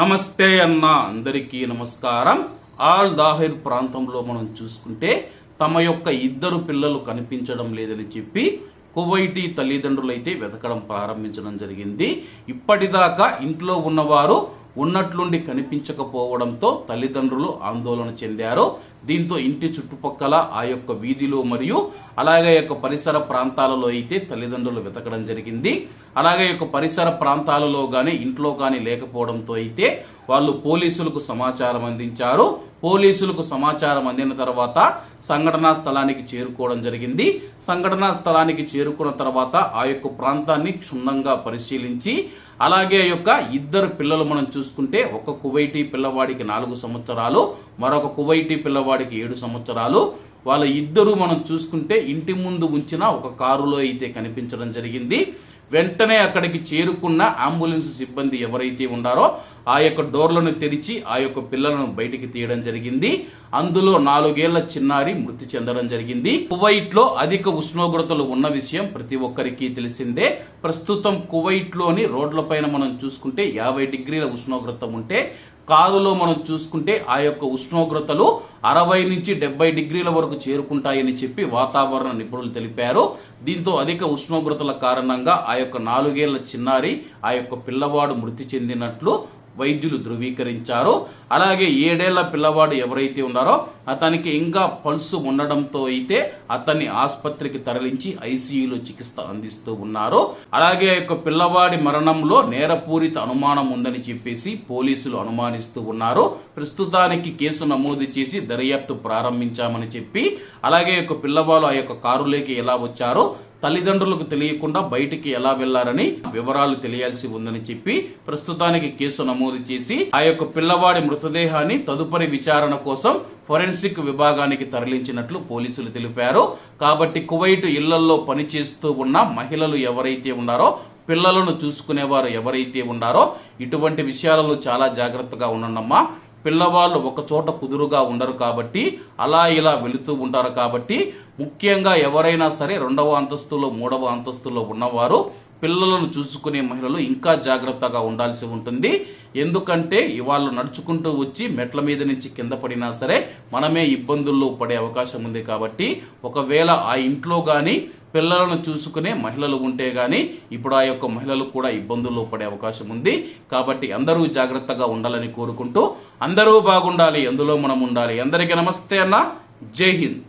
నమస్తే అన్న అందరికీ నమస్కారం. ఆల్ దాహిర్ ప్రాంతంలో మనం చూసుకుంటే తమ యొక్క ఇద్దరు పిల్లలు కనిపించడం లేదని చెప్పి కువైటీ తల్లిదండ్రులైతే వెతకడం ప్రారంభించడం జరిగింది. ఇప్పటిదాకా ఇంట్లో ఉన్నవారు ఉన్నట్లుండి కనిపించకపోవడంతో తల్లిదండ్రులు ఆందోళన చెందారు. దీంతో ఇంటి చుట్టుపక్కల ఆ యొక్క వీధిలో మరియు అలాగే యొక్క పరిసర ప్రాంతాలలో అయితే తల్లిదండ్రులు వెతకడం జరిగింది. అలాగే యొక్క పరిసర ప్రాంతాలలో కానీ ఇంట్లో కానీ లేకపోవడంతో అయితే వాళ్ళు పోలీసులకు సమాచారం అందించారు. పోలీసులకు సమాచారం అందిన తర్వాత సంఘటనా స్థలానికి చేరుకోవడం జరిగింది. సంఘటనా స్థలానికి చేరుకున్న తర్వాత ఆ యొక్క ప్రాంతాన్ని క్షుణ్ణంగా పరిశీలించి అలాగే యొక్క ఇద్దరు పిల్లలు మనం చూసుకుంటే ఒక కువైటీ పిల్లవాడికి నాలుగు సంవత్సరాలు మరొక కువైటీ పిల్లవాడికి ఏడు సంవత్సరాలు. వాళ్ళ ఇద్దరు మనం చూసుకుంటే ఇంటి ముందు ఉంచిన ఒక కారులో అయితే కనిపించడం జరిగింది. వెంటనే అక్కడికి చేరుకున్న అంబులెన్స్ సిబ్బంది ఎవరైతే ఉన్నారో ఆ యొక్క డోర్లను తెరిచి ఆ యొక్క పిల్లలను బయటికి తీయడం జరిగింది. అందులో నాలుగేళ్ళ చిన్నారి మృతి చెందడం జరిగింది. కువైట్లో అధిక ఉష్ణోగ్రతలు ఉన్న విషయం ప్రతి ఒక్కరికి తెలిసిందే. ప్రస్తుతం కువైట్లోని రోడ్లపైన మనం చూసుకుంటే యాభై డిగ్రీల ఉష్ణోగ్రత ఉంటే కారులో మనం చూసుకుంటే ఆ యొక్క ఉష్ణోగ్రతలు అరవై నుంచి డెబ్బై డిగ్రీల వరకు చేరుకుంటాయని చెప్పి వాతావరణ నిపుణులు తెలిపారు. దీంతో అధిక ఉష్ణోగ్రతల కారణంగా ఆ యొక్క నాలుగేళ్ళ చిన్నారి ఆ యొక్క పిల్లవాడు మృతి చెందినట్లు వైద్యులు ధృవీకరించారు అలాగే ఏడేళ్ళ పిల్లవాడు ఎవరైతే ఉన్నారో అతనికి ఇంకా పల్సు ఉండడంతో అయితే అతన్ని ఆసుపత్రికి తరలించి ఐసీయూలో చికిత్స అందిస్తూ ఉన్నారు. అలాగే ఆ యొక్క పిల్లవాడి మరణంలో నేరపూరిత అనుమానం ఉందని చెప్పేసి పోలీసులు అనుమానిస్తూ ఉన్నారు. ప్రస్తుతానికి కేసు నమోదు చేసి దర్యాప్తు ప్రారంభించామని చెప్పి అలాగే యొక్క పిల్లవాడు ఆ యొక్క కారులోకి ఎలా వచ్చారో తల్లిదండ్రులకు తెలియకుండా బయటికి ఎలా వెళ్ళారని వివరాలు తెలియాల్సి ఉందని చెప్పి ప్రస్తుతానికి కేసు నమోదు చేసి ఆ యొక్క పిల్లవాడి మృతదేహాన్ని తదుపరి విచారణ కోసం ఫోరెన్సిక్ విభాగానికి తరలించినట్లు పోలీసులు తెలిపారు. కాబట్టి కువైట్ ఇళ్ళలో పనిచేస్తూ ఉన్న మహిళలు ఎవరైతే ఉన్నారో పిల్లలను చూసుకునేవారు ఎవరైతే ఉన్నారో ఇటువంటి విషయాలలో చాలా జాగ్రత్తగా ఉండనమ్మా పిల్లవాళ్ళు ఒక చోట కుదురుగా ఉండరు కాబట్టి అలా ఇలా వెళుతూ ఉంటారు కాబట్టి ముఖ్యంగా ఎవరైనా సరే రెండవ అంతస్తులో మూడవ అంతస్తులో ఉన్నవారు పిల్లలను చూసుకునే మహిళలు ఇంకా జాగ్రత్తగా ఉండాల్సి ఉంటుంది. ఎందుకంటే వాళ్ళు నడుచుకుంటూ వచ్చి మెట్ల మీద నుంచి కింద పడినా సరే మనమే ఇబ్బందుల్లో పడే అవకాశం ఉంది కాబట్టి ఒకవేళ ఆ ఇంట్లో కానీ పిల్లలను చూసుకునే మహిళలు ఉంటే గాని ఇప్పుడు ఆ యొక్క మహిళలు కూడా ఇబ్బందుల్లో పడే అవకాశం ఉంది. కాబట్టి అందరూ జాగ్రత్తగా ఉండాలని కోరుకుంటూ అందరూ బాగుండాలి అందులో మనం ఉండాలి. అందరికీ నమస్తే అన్న. జై హింద్.